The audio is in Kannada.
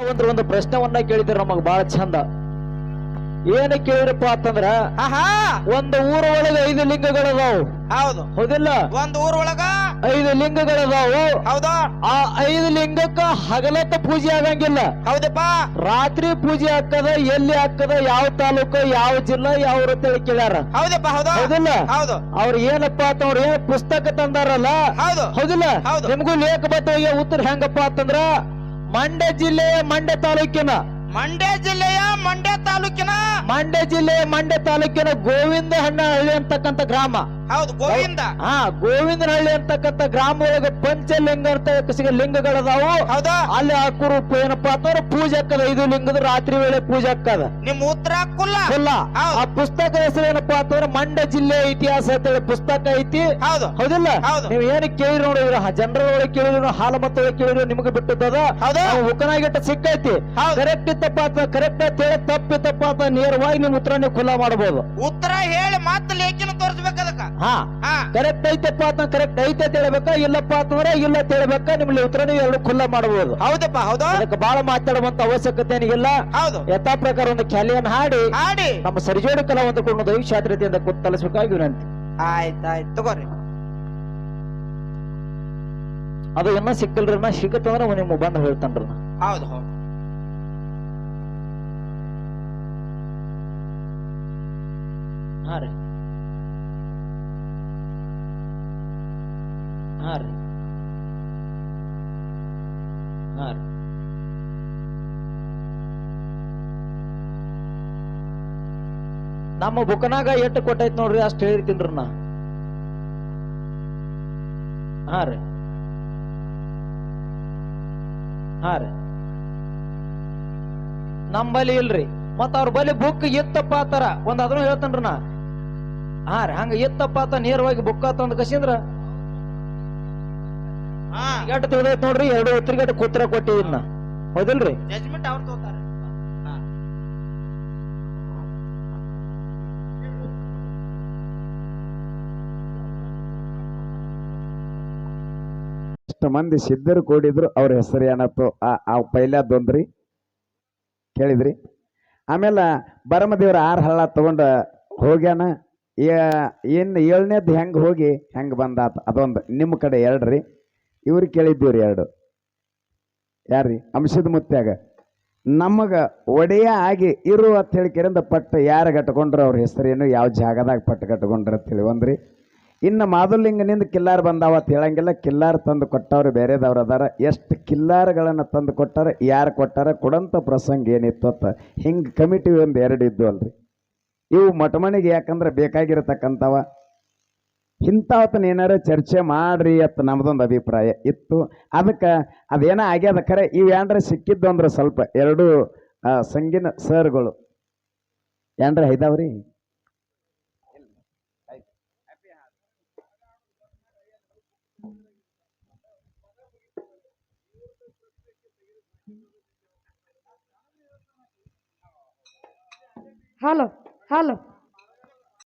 ಒಂದು ಒಂದು ಪ್ರಶ್ನವನ್ನ ಕೇಳಿದ್ರೆ ನಮಗ್ ಬಹಳ ಚಂದ ಏನ ಕೇಳಿರಪ್ಪ ಅಂತಂದ್ರ ಆಹಾ! ಒಂದು ಊರ ಒಳಗ ಐದು ಲಿಂಗಗಳದಾವು ಹೌದು. ಹೌದಿಲ್ಲ? ಒಂದು ಊರ ಒಳಗ ಐದು ಲಿಂಗಗಳದಾವು ಹೌದಾ. ಆ ಐದು ಲಿಂಗಕ್ಕ ಹಗಲತ್ತ ಪೂಜೆ ಆಗಂಗಿಲ್ಲ. ಹೌದಪ್ಪ. ರಾತ್ರಿ ಪೂಜೆ ಹಾಕದ ಎಲ್ಲಿ ಹಾಕದ ಯಾವ ತಾಲೂಕು ಯಾವ ಜಿಲ್ಲಾ ಯಾವ ಊರು ಅಂತೇಳಿ ಕೇಳ್ಯಾರ? ಹೌದಪ್ಪ ಹೌದಾ. ಹೌದಿಲ್ಲ? ಹೌದು. ಅವ್ರ ಏನಪ್ಪಾ ಅಂತ ಅವ್ರ ಏನ್ ಪುಸ್ತಕ ತಂದಾರಲ್ಲ? ಹೌದು. ಹೌದಿಲ್ಲ? ಹೌದು. ನಿಮ್ಗೂ ಲೇಖ ಬತ್ತ ಉತ್ತರ ಹೆಂಗಪ್ಪ ಅಂತಂದ್ರ ಮಂಡ್ಯ ಜಿಲ್ಲೆ ಮಂಡ್ಯ ತಾಲೂಕಿನ ಮಂಡ್ಯ ಜಿಲ್ಲೆಯ ಮಂಡ್ಯ ತಾಲೂಕಿನ ಮಂಡ್ಯ ಜಿಲ್ಲೆ ಮಂಡ್ಯ ತಾಲೂಕಿನ ಗೋವಿಂದ ಹಳ್ಳಿ ಅಂತಕ್ಕಂಥ ಗ್ರಾಮ ಹೌದು ಗೋವಿಂದ. ಹಾ ಗೋವಿಂದನಹಳ್ಳಿ ಅಂತಕ್ಕಂಥ ಗ್ರಾಮ ಒಳಗೆ ಪಂಚಲಿಂಗ ಅಂತ ಸಿಗ ಲಿಂಗಗಳದಾವು. ಹೌದಾ? ಅಲ್ಲಿ ಹಾಕುರು ಏನಪ್ಪಾ ಅಂತಂದ್ರೆ ಪೂಜೆ ಹಾಕದ ಐದು ಲಿಂಗದ ರಾತ್ರಿ ವೇಳೆ ಪೂಜೆ ಹಾಕದ ನಿಮ್ ಉತ್ತರ ಕುಲ್ಲ ಹೌದು. ಆ ಪುಸ್ತಕದ ಹೆಸರು ಏನಪ್ಪಾ ಅಂತಂದ್ರೆ ಮಂಡ್ಯ ಜಿಲ್ಲೆ ಇತಿಹಾಸ ಅಂತೇಳಿ ಪುಸ್ತಕ ಐತಿ. ಹೌದು. ಹೌದಿಲ್ಲ? ಹೌದು. ನೀವು ಏನು ಕೇಳಿ ನೋಡಿದ್ರ ಜನರ ಒಳಗೆ ಕೇಳಿದ್ರು ಹಾಲು ಮತ್ತೆ ಕೇಳಿದ್ರು ನಿಮಗೆ ಬಿಟ್ಟದ ಉಕನಾಗಿಟ್ಟ ಸಿಕ್ಕೈತಿ. ಕರೆಕ್ಟ್ ಇತ್ತಪ್ಪ ಅಂತ ಕರೆಕ್ಟ್ ಅಂತ ಹೇಳಿ ತಪ್ಪಿತ್ತಪ್ಪ ಅಂತ ನೇರವಾಗಿ ನಿಮ್ ಉತ್ತರ ನೀವು ಖುಲ್ಲಾ ಮಾಡಬಹುದು ಉತ್ತರ ಹೇಳಿ ಮತ್ತೆ ಲೇಖನ ತೋರಿಸ್ಬೇಕು ಅದಕ್ಕ. ಹಾ. ಕರೆಕ್ಟ್ ಐತಪ್ಪ ಅಂತ ಕರೆಕ್ಟ್ ಐತೆ ಅಂತ ಹೇಳ್ಬೇಕಾ? ಇಲ್ಲಪ್ಪ ಅಂತಂದ್ರೆ ಇಲ್ಲ ಹೇಳ್ಬೇಕಾ? ನಿಮ್ಗೆ ಉತ್ತರ ನೀವು ಎರಡು ಖುಲ್ಲ ಮಾಡಬಹುದು ಹೌದಪ್ಪ ಹೌದು. ಅದಕ್ಕೆ ಬಹಳ ಮಾತಾಡುವಂತ ಅವಶ್ಯಕತೆ ಏನಿಲ್ಲ. ಹೌದು. ಯಥಾ ಪ್ರಕಾರ ಒಂದು ಖ್ಯಾಲಿಯನ್ನು ಹಾಡಿ. ಹಾಡಿ. ನಮ್ಮ ಸರಿಜೋಡಿ ಕಲಾವಂತ ಕೊಂಡು ದೈವ ಶಾಸ್ತ್ರತೆಯಿಂದ ತಲಿಸಬೇಕಾಗಿ ವಿನಂತಿ. ಆಯ್ತಾಯ್ತು ತಗೋರಿ. ಅದು ಇನ್ನ ಸಿಕ್ಕಲ್ರಿ ನಾ ಸಿಕ್ಕತ್ತಂದ್ರ ನಿಮ್ಗೆ ಬಂದು ಹೇಳ್ತಾನ್ರಿ ಹೌದು ಹೌದು. ಹಾ ರೀ. ಹಾ ರೀ ಹಾಂ ರೀ ನಮ್ಮ ಬುಕ್ನಾಗ ಎಷ್ಟು ಕೊಟ್ಟೈತ್ ನೋಡ್ರಿ ಅಷ್ಟು ಹೇಳಿರ್ತೀನಿ ನಾ. ಹಾ ರೀ ಹಾ ರೀ ನಮ್ಮಲ್ಲಿ ಇಲ್ರಿ. ಮತ್ತ ಅವ್ರ ಬಲಿ ಬುಕ್ ಎತ್ತಪ್ಪ ಆತರ? ಒಂದ್ ಅದನ್ನು ಹೇಳ್ತೇನ್ರಿ ನಾ. ಹಾ ರೀ ಹಂಗ ಎತ್ತಪ್ಪ ಆತ ನೇರವಾಗಿ ಬುಕ್ ತಂದ್ ಕಸಿಂದ್ರ ತಿಳಿದೈತ್ ನೋಡ್ರಿ ಎರಡು ಉತ್ತರಿಗಟ್ಟು ಕೂತ್ರ ಕೊಟ್ಟಿದ್ನ ಹೌದಿಲ್ರಿ? ಜಜ್ಮೆಂಟ್ ಅವ್ರು ತಗೋತಾರೆ ಮಂದಿ ಸಿದ್ಧರು ಕೂಡಿದ್ರು ಅವ್ರ ಹೆಸರು ಏನತ್ತು ಆ ಆ ಪೈಲ್ಯಾದೊಂದ್ರಿ ಕೇಳಿದ್ರಿ? ಆಮೇಲೆ ಬರಮದೇವ್ರ ಆರು ಹಳ್ಳ ತಗೊಂಡ ಹೋಗ್ಯಾನ. ಏನು ಏಳನೇದು ಹೆಂಗೆ ಹೋಗಿ ಹೆಂಗೆ ಬಂದಾತ? ಅದೊಂದು ನಿಮ್ಮ ಕಡೆ ಎರಡ್ರಿ ಇವ್ರಿಗೆ ಕೇಳಿದ್ದೀವ್ರಿ ಎರಡು. ಯಾರ್ರಿ? ಅಂಶದ ಮುತ್ಯಾಗ. ನಮಗೆ ಒಡೆಯ ಆಗಿ ಇರು ಅಂತ ಹೇಳಿ ಕೆರಿಂದ ಪಟ್ಟು ಯಾರು ಕಟ್ಕೊಂಡ್ರು ಅವ್ರ ಹೆಸರೇನು, ಯಾವ ಜಾಗದಾಗ ಪಟ್ಟು ಕಟ್ಕೊಂಡ್ರ ತಿಳಿ ಒಂದ್ರಿ. ಇನ್ನು ಮಾದುಲಿಂಗನಿಂದ ಕಿಲ್ಲಾರ್ ಬಂದಾವ ಅಂತ ಹೇಳಂಗಿಲ್ಲ. ಕಿಲ್ಲಾರ್ ತಂದು ಕೊಟ್ಟವ್ರು ಬೇರೆದವ್ರು ಅದಾರ. ಎಷ್ಟು ಕಿಲ್ಲಾರ್ಗಳನ್ನು ತಂದು ಕೊಟ್ಟಾರ, ಯಾರು ಕೊಟ್ಟಾರ, ಕೊಡಂತ ಪ್ರಸಂಗ ಏನಿತ್ತು ಅಂತ. ಹಿಂಗೆ ಕಮಿಟಿ ಒಂದು ಎರಡು ಇದ್ದು ಅಲ್ರಿ. ಇವು ಮಟಮಣಿಗೆ ಯಾಕಂದ್ರೆ ಬೇಕಾಗಿರತಕ್ಕಂಥವ. ಇಂಥವತ್ತನ ಏನಾರ ಚರ್ಚೆ ಮಾಡ್ರಿ ಅಂತ ನಮ್ದೊಂದು ಅಭಿಪ್ರಾಯ ಇತ್ತು. ಅದಕ್ಕೆ ಅದೇನೋ ಆಗ್ಯದ ಖರೆ ಇವು ಏನ್ರ ಸಿಕ್ಕಿದ್ದು ಅಂದ್ರೆ ಸ್ವಲ್ಪ ಎರಡು ಸಂಗಿನ ಸರ್ಗಳು. ಏನ್ರ ಇದಾವ್ರಿ ಹಲೋ halo.